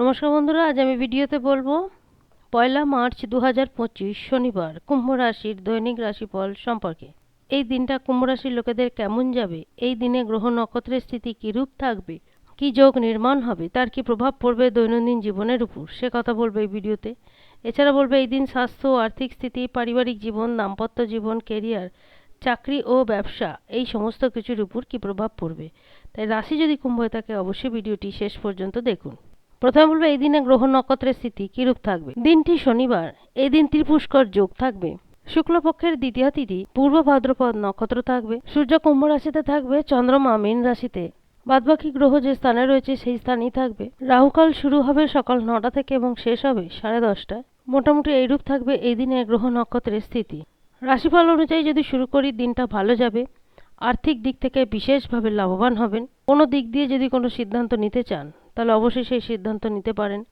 নমস্কার বন্ধুরা, আজ আমি ভিডিওতে বলব, পয়লা মার্চ দু হাজার পঁচিশ শনিবার, কুম্ভ রাশির দৈনিক রাশিফল সম্পর্কে। এই দিনটা কুম্ভ রাশির লোকেদের কেমন যাবে? এই দিনে গ্রহ নক্ষত্রের স্থিতি কীরূপ থাকবে? কি যোগ নির্মাণ হবে? তার কি প্রভাব পড়বে দৈনন্দিন জীবনের উপর? সে কথা বলবে এই ভিডিওতে। এছাড়া বলবে, এই দিন স্বাস্থ্য, আর্থিক স্থিতি, পারিবারিক জীবন, দাম্পত্য জীবন, কেরিয়ার, চাকরি ও ব্যবসা, এই সমস্ত কিছুর উপর কি প্রভাব পড়বে? তাই রাশি যদি কুম্ভ হয়ে থাকে, অবশ্যই ভিডিওটি শেষ পর্যন্ত দেখুন। প্রথমে বলব, এই দিনে গ্রহ নক্ষত্রের স্থিতি কিরূপ থাকবে? দিনটি শনিবার, এই দিন ত্রিপুষ্কর যোগ থাকবে। শুক্লপক্ষের দ্বিতীয় তিথি, পূর্ব ভাদ্রপদ নক্ষত্র থাকবে। সূর্য কুম্ভ রাশিতে থাকবে চন্দ্রমা মীন রাশিতে। বাদবাকি গ্রহ যে স্থানে রয়েছে, সেই স্থানেই থাকবে। রাহুকাল শুরু হবে সকাল নটা থেকে এবং শেষ হবে সাড়ে দশটায় মোটামুটি এইরূপ থাকবে এই দিনে গ্রহ নক্ষত্রের স্থিতি। রাশিফল অনুযায়ী যদি শুরু করি, দিনটা ভালো যাবে। আর্থিক দিক থেকে বিশেষভাবে লাভবান হবেন। কোনো দিক দিয়ে যদি কোনো সিদ্ধান্ত নিতে চান তাহলে অবশ্যই সেই সিদ্ধান্ত নিতে পারেন।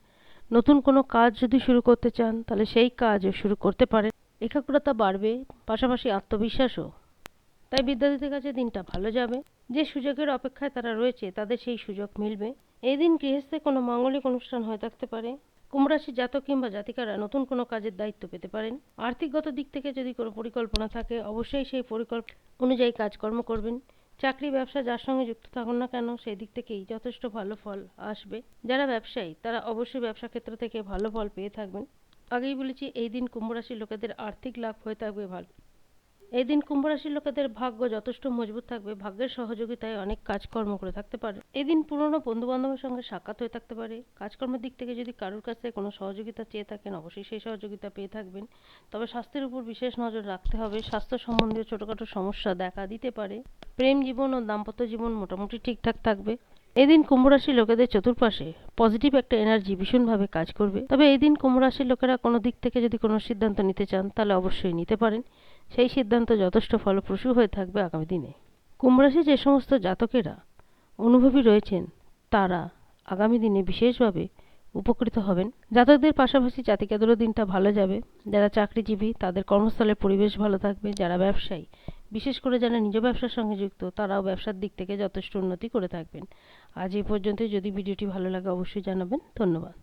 নতুন কোনো কাজ যদি শুরু করতে চান, তাহলে সেই কাজও শুরু করতে পারেন। একাগ্রতা বাড়বে, পাশাপাশি আত্মবিশ্বাসও। তাই বিদ্যার্থীদের কাছে দিনটা ভালো যাবে। যে সুযোগের অপেক্ষায় তারা রয়েছে, তাদের সেই সুযোগ মিলবে। এই দিন গৃহস্থে কোনো মাঙ্গলিক অনুষ্ঠান হয়ে থাকতে পারে। কুমরাশি জাতক কিংবা জাতিকারা নতুন কোনো কাজের দায়িত্ব পেতে পারেন। আর্থিকগত দিক থেকে যদি কোনো পরিকল্পনা থাকে, অবশ্যই সেই পরিকল্পনা অনুযায়ী কাজকর্ম করবেন। চাকরি, ব্যবসা যার সঙ্গে যুক্ত থাকুন না কেন সেই দিক থেকেই যথেষ্ট ভালো ফল আসবে। যারা ব্যবসায়ী, তারা অবশ্যই ব্যবসা ক্ষেত্র থেকে ভালো ফল পেয়ে থাকবেন। আগেই বলেছি, এই দিন কুম্ভ রাশির লোকেদের আর্থিক লাভ হয়ে থাকবে ভালো। এই দিন কুম্ভ রাশির লোকেদের ভাগ্য যথেষ্ট মজবুত থাকবে। ভাগ্যের সহযোগিতায় অনেক কাজকর্ম করে থাকতে পারে। এই দিন পুরনো বন্ধু বান্ধবের সঙ্গে সাক্ষাৎ হয়ে থাকতে পারে। কাজকর্মের দিক থেকে যদি কারোর কাছ কোনো সহযোগিতা চেয়ে থাকেন, অবশ্যই সেই সহযোগিতা পেয়ে থাকবেন। তবে স্বাস্থ্যের উপর বিশেষ নজর রাখতে হবে। স্বাস্থ্য সম্বন্ধীয় ছোটোখাটো সমস্যা দেখা দিতে পারে। প্রেম জীবন ও দাম্পত্য জীবন মোটামুটি ঠিকঠাক থাকবে। এদিন কুম্ভ রাশির লোকেদের চতুর্পাশে পজিটিভ একটা এনার্জি ভীষণভাবে কাজ করবে। তবে এই দিন কুম্ভ রাশির লোকেরা কোনো দিক থেকে যদি কোনো সিদ্ধান্ত নিতে চান, তাহলে অবশ্যই নিতে পারেন। সেই সিদ্ধান্ত যথেষ্ট ফলপ্রসূ হয়ে থাকবে আগামী দিনে। কুম্ভ রাশি যে সমস্ত জাতকেরা অনুভবী রয়েছেন, তারা আগামী দিনে বিশেষভাবে উপকৃত হবেন। জাতকদের পাশাপাশি জাতিকাদেরও দিনটা ভালো যাবে। যারা চাকরিজীবী, তাদের কর্মস্থলের পরিবেশ ভালো থাকবে। যারা ব্যবসায়ী, বিশেষ করে যারা নিজ ব্যবসার সঙ্গে যুক্ত, তারাও ব্যবসার দিক থেকে যথেষ্ট উন্নতি করে থাকবেন। আজ এই পর্যন্ত যদি ভিডিওটি ভালো লাগে, অবশ্যই জানাবেন। ধন্যবাদ।